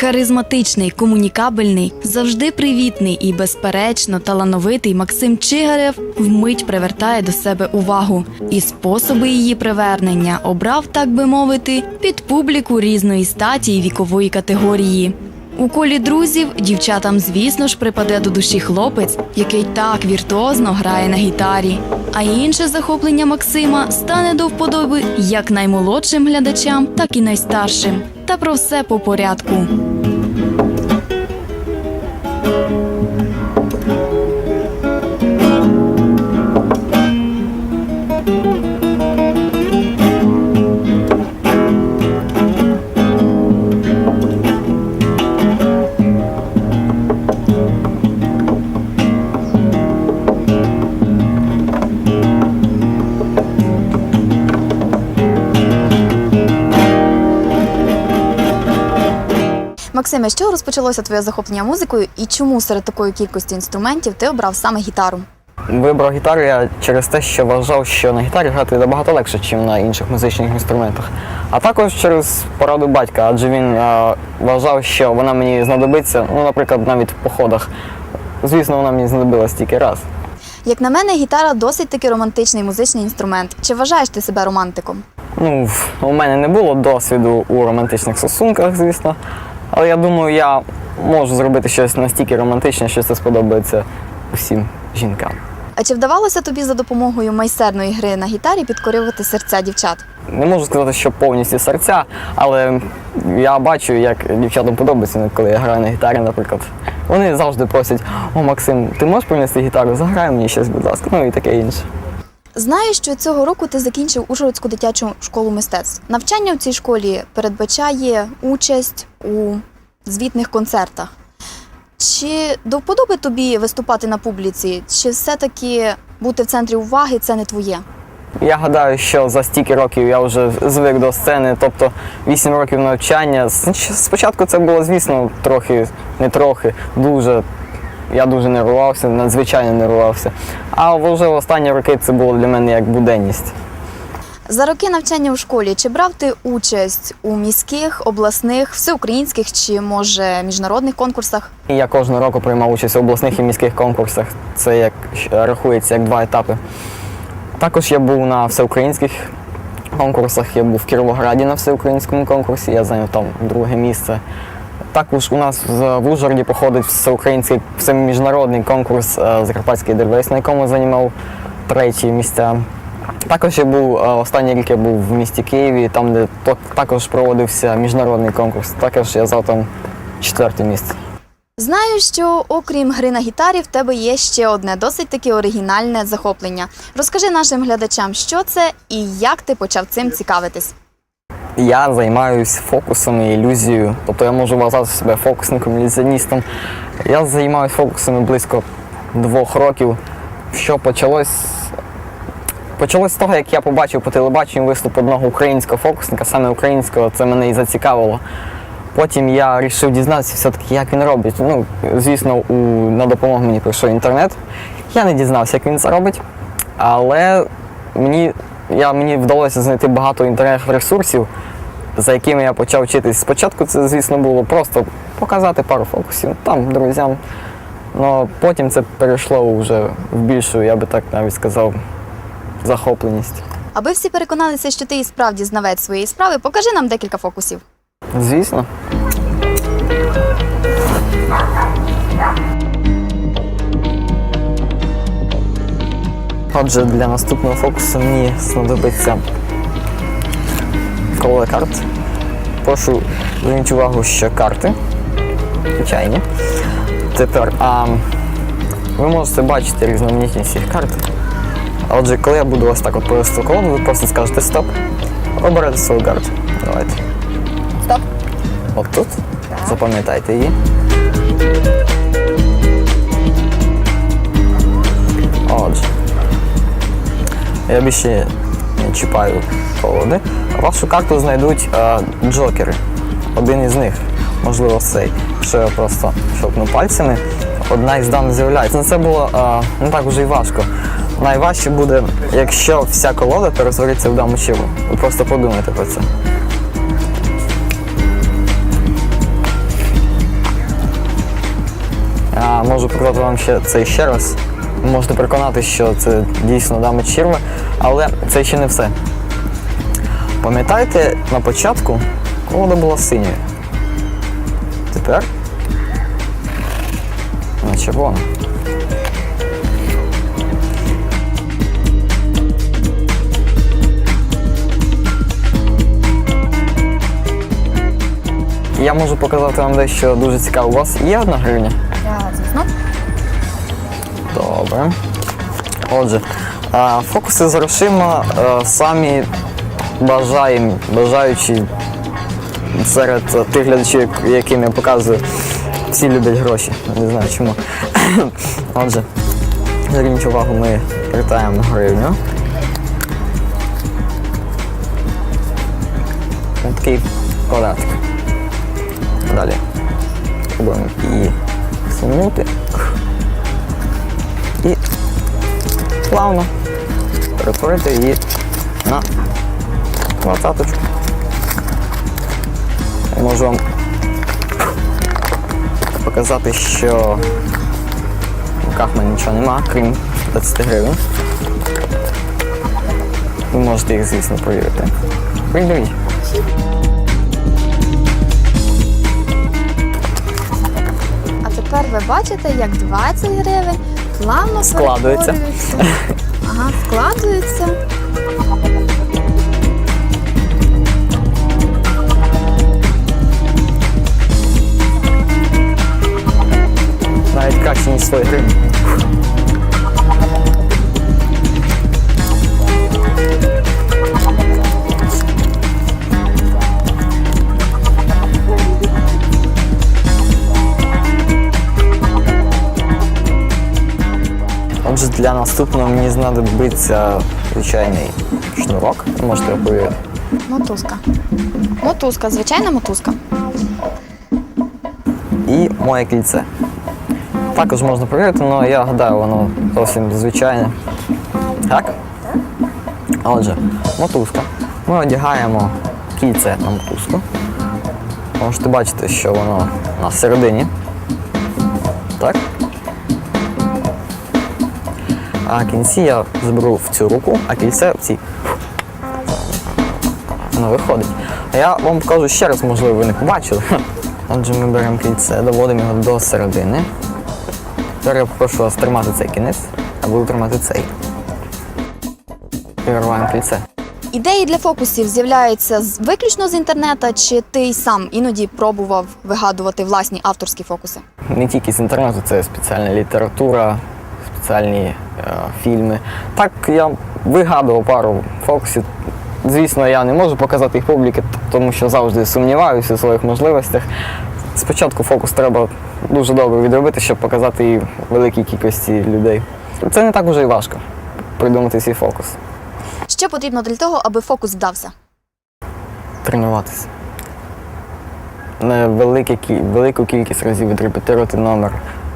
Харизматичний, комунікабельний, завжди привітний і безперечно талановитий Максим Чигарев вмить привертає до себе увагу. І способи її привернення обрав, так би мовити, під публіку різної статі і вікової категорії. У колі друзів дівчатам, звісно ж, припаде до душі хлопець, який так віртуозно грає на гітарі. А інше захоплення Максима стане до вподоби як наймолодшим глядачам, так і найстаршим. Та про все по порядку. Максиме, чого розпочалося твоє захоплення музикою і чому серед такої кількості інструментів ти обрав саме гітару? Вибрав гітару я через те, що вважав, що на гітарі грати набагато легше, ніж на інших музичних інструментах. А також через пораду батька, адже він е, вважав, що вона мені знадобиться, ну, наприклад, навіть в походах. Звісно, вона мені знадобилась тільки раз. Як на мене, гітара досить таки романтичний музичний інструмент. Чи вважаєш ти себе романтиком? Ну, у мене не було досвіду у романтичних стосунках, звісно. Але я думаю, я можу зробити щось настільки романтичне, що це сподобається усім жінкам. А чи вдавалося тобі за допомогою майстерної гри на гітарі підкорювати серця дівчат? Не можу сказати, що повністю серця, але я бачу, як дівчатам подобається, коли я граю на гітарі, наприклад. Вони завжди просять: О, Максим, ти можеш принести гітару? Заграй мені щось, будь ласка, ну і таке інше. Знаю, що цього року ти закінчив Ужгородську дитячу школу мистецтв. Навчання в цій школі передбачає участь у звітних концертах. Чи до вподоби тобі виступати на публіці, чи все-таки бути в центрі уваги це не твоє? Я гадаю, що за стільки років я вже звик до сцени, тобто 8 років навчання. Спочатку це було, звісно, трохи, не трохи, дуже. Я дуже нервувався, надзвичайно нервувався. А вже в останні роки це було для мене як буденність. За роки навчання у школі чи брав ти участь у міських, обласних, всеукраїнських чи може міжнародних конкурсах? Я кожного року приймав участь у обласних і міських конкурсах. Це як рахується як два етапи. Також я був на всеукраїнських конкурсах. Я був в Кіровограді на всеукраїнському конкурсі, я зайняв там друге місце. Також у нас в Ужгороді проходить всеукраїнський всеміжнародний конкурс е, Закарпатський деревець, на якому займав треті місця. Також я був е, останній рік я був в місті Києві, там, де також проводився міжнародний конкурс. Також я зав там четверте місце. Знаю, що окрім гри на гітарі, в тебе є ще одне досить таки оригінальне захоплення. Розкажи нашим глядачам, що це і як ти почав цим цікавитись. Я займаюся фокусами і ілюзією, тобто я можу вважати себе фокусником, ілюзіоністом. Я займаюся фокусами близько двох років. Що почалось? Почалось з того, як я побачив по телебаченню виступ одного українського фокусника, саме українського, це мене і зацікавило. Потім я вирішив дізнатися все-таки, як він робить. Ну, звісно, у, на допомогу мені прийшов інтернет. Я не дізнався, як він це робить. Але мені, я, мені вдалося знайти багато інтернет-ресурсів, за якими я почав вчитись. Спочатку це, звісно, було просто показати пару фокусів там друзям. Ну, потім це перейшло вже в більшу, я би так навіть сказав, захопленість. Аби всі переконалися, що ти і справді знавець своєї справи, покажи нам декілька фокусів. Звісно. Отже, для наступного фокусу мені знадобиться колода карт. Прошу звернути увагу, що карти звичайні. Тепер а, ви можете бачити різноманітність цих карт. Отже, коли я буду ось так от провести колоду, ви просто скажете стоп, оберете свою карту. Давайте. Стоп. От тут. Запам'ятайте її. Я більше чіпаю колоди. Вашу карту знайдуть е, джокери. один із них, можливо, цей. Якщо я просто щелкну пальцями, одна із даних з'являється. Це було е, не так уже й важко. Найважче буде, якщо вся колода перетвориться в даму чиву. Ви просто подумайте про це. А, можу показати вам ще це ще раз. Можете переконати, що це дійсно дами черви, але це ще не все. Пам'ятаєте, на початку колода була синьою. Тепер вона червона. Я можу показати вам дещо дуже цікаве. У вас є одна гривня? Звісно. Добре. Отже, фокуси з грошима самі бажаєм, бажаючі серед тих глядачів, яким я показую, всі люблять гроші. Не знаю чому. Отже, зверніть увагу, ми вертаємо гривню. Такий квадратик. Далі. Пробуємо її сунути. Плавно перетворити її на двадцяточку. Я можу вам показати, що в руках мене нічого нема, крім 20 гривень. Ви можете їх, звісно, провірити. А тепер ви бачите, як 20 гривень плавно Складується. Ага, складується. Навіть краще, ніж свої для наступного мені знадобиться звичайний шнурок. Можете повірити. Мотузка. Мотузка, звичайна мотузка. і моє кільце. Також можна перевірити, але я гадаю, воно зовсім звичайне. Так? Отже, мотузка. Ми одягаємо кільце на мотузку. Можете бачити, що воно на середині. Так? А кінці я заберу в цю руку, а кільце в цій. Воно виходить. А я вам покажу ще раз, можливо, ви не побачили. Отже, ми беремо кільце, доводимо його до середини. Тепер я попрошу вас тримати цей кінець, а буду тримати цей. І вирваємо кільце. Ідеї для фокусів з'являються виключно з інтернету, чи ти й сам іноді пробував вигадувати власні авторські фокуси? Не тільки з інтернету, це спеціальна література, спеціальні е, фільми. Так я вигадував пару фокусів. Звісно, я не можу показати їх публіки, тому що завжди сумніваюся у своїх можливостях. Спочатку фокус треба дуже добре відробити, щоб показати її великій кількості людей. Це не так уже і важко придумати свій фокус. Що потрібно для того, аби фокус вдався? тренуватися. Велику кількість разів відрепетирувати номер,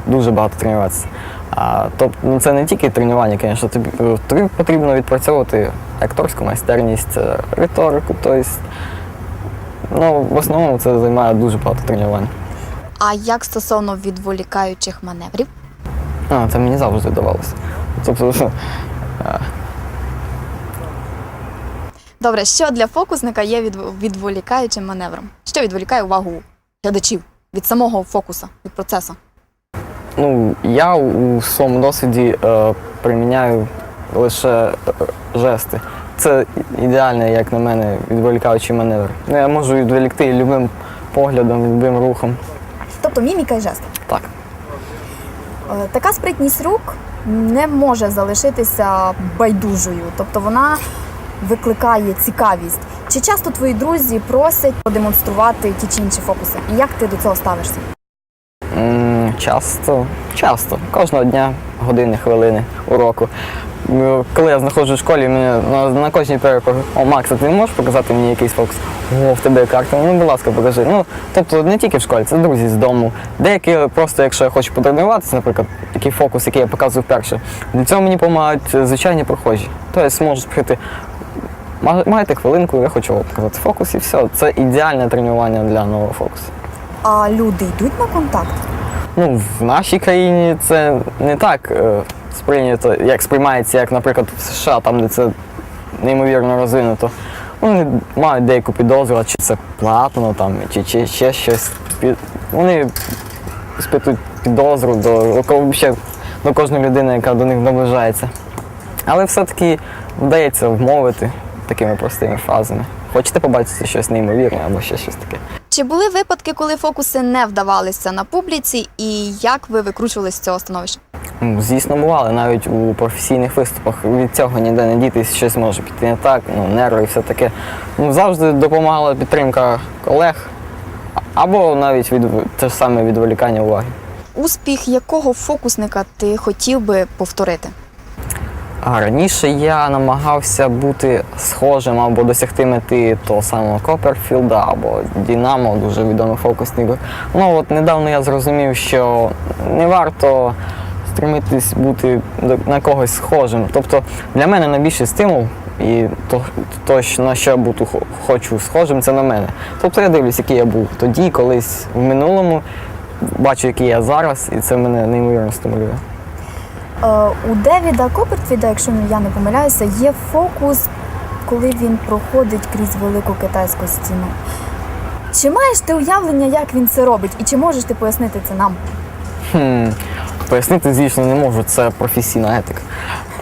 дуже багато тренуватися. А, тобто ну, це не тільки тренування, звісно, тобі, е, тобі потрібно відпрацьовувати акторську майстерність, е, риторику. Тобто, ну, в основному це займає дуже багато тренувань. А як стосовно відволікаючих маневрів? А, це мені завжди вдавалося. Тобто, Добре, що для фокусника є відволікаючим маневром? Що відволікає увагу глядачів від самого фокуса, від процесу? Ну, я у своєму досвіді е, приміняю лише е, жести. Це ідеальний, як на мене, відволікаючий маневр. Ну, я можу відволікти любим поглядом, любим рухом. Тобто міміка і жест. Так. Е, Така спритність рук не може залишитися байдужою, тобто вона викликає цікавість. Чи часто твої друзі просять продемонструвати ті чи інші фокуси? І як ти до цього ставишся? М, часто, часто. Кожного дня години, хвилини уроку. Коли я знаходжу в школі, мене на, на кожній перепагі, о, Макс, а ти можеш показати мені якийсь фокус? О, в тебе карта, ну, будь ласка, покажи. Ну, тобто не тільки в школі, це друзі з дому. Деякі просто, якщо я хочу потренуватися, наприклад, такий фокус, який я показую вперше, для цього мені допомагають е, звичайні прохожі. Тобто можуть прийти. Маєте хвилинку, я хочу показати фокус і все. Це ідеальне тренування для нового фокусу. А люди йдуть на контакт? Ну, в нашій країні це не так е, сприйнято, як сприймається, як, наприклад, в США, там, де це неймовірно розвинуто. Вони мають деяку підозру, чи це платно, там, чи, чи ще щось. Вони спитують підозру до, до, кожної людини, яка до них наближається. Але все-таки вдається вмовити такими простими фразами. Хочете побачити щось неймовірне або ще щось таке. Чи були випадки, коли фокуси не вдавалися на публіці, і як ви викручувалися з цього становища? Ну, Звісно, бували навіть у професійних виступах. Від цього ніде не дітись, щось може піти не так, ну, нерви і все таке. Ну, завжди допомагала підтримка колег або навіть від те ж саме відволікання уваги. Успіх якого фокусника ти хотів би повторити? А раніше я намагався бути схожим або досягти мети того самого Копперфілда або Дінамо, дуже відомих фокусників. Ну от недавно я зрозумів, що не варто стремитись бути на когось схожим. Тобто для мене найбільший стимул і то, то на що я буду хочу схожим, це на мене. Тобто я дивлюсь, який я був тоді, колись в минулому, бачу, який я зараз, і це мене неймовірно стимулює. Е, У Девіда Копертфіда, якщо я не помиляюся, є фокус, коли він проходить крізь велику китайську стіну. Чи маєш ти уявлення, як він це робить, і чи можеш ти пояснити це нам? Хм, пояснити, звісно, не можу, це професійна етика.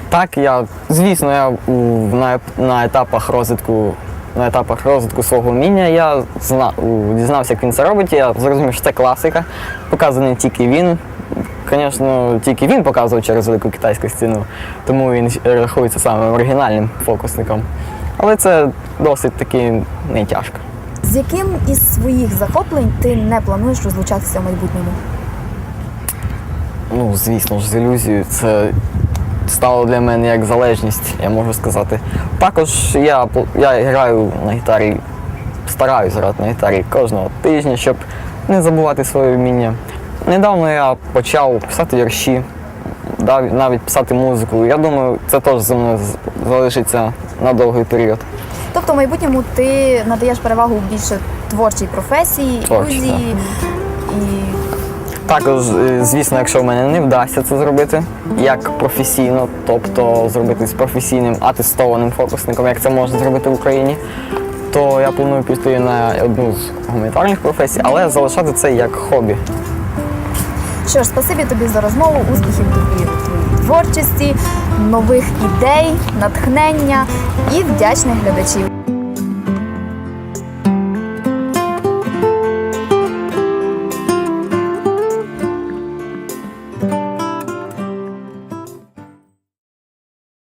Так, я, звісно, я у, на, на етапах розвитку. На етапах розвитку свого вміння я зна, дізнався, як він це робить. Я зрозумів, що це класика. Показаний тільки він. Звісно, тільки він показував через велику китайську стіну, тому він рахується самим оригінальним фокусником. Але це досить таки не тяжко. З яким із своїх захоплень ти не плануєш розлучатися в майбутньому? Ну, звісно ж, з ілюзією це стало для мене як залежність, я можу сказати. Також я, я граю на гітарі, стараюсь грати на гітарі кожного тижня, щоб не забувати своє вміння. Недавно я почав писати вірші, навіть писати музику. Я думаю, це теж за мною залишиться на довгий період. Тобто в майбутньому ти надаєш перевагу більше творчій професії, ілюзії і Також, звісно, якщо в мене не вдасться це зробити як професійно, тобто зробити з професійним атестованим фокусником, як це можна зробити в Україні, то я планую піти на одну з гуманітарних професій, але залишати це як хобі. Що ж, спасибі тобі за розмову, успіхів тобі в твоїй творчості, нових ідей, натхнення і вдячних глядачів.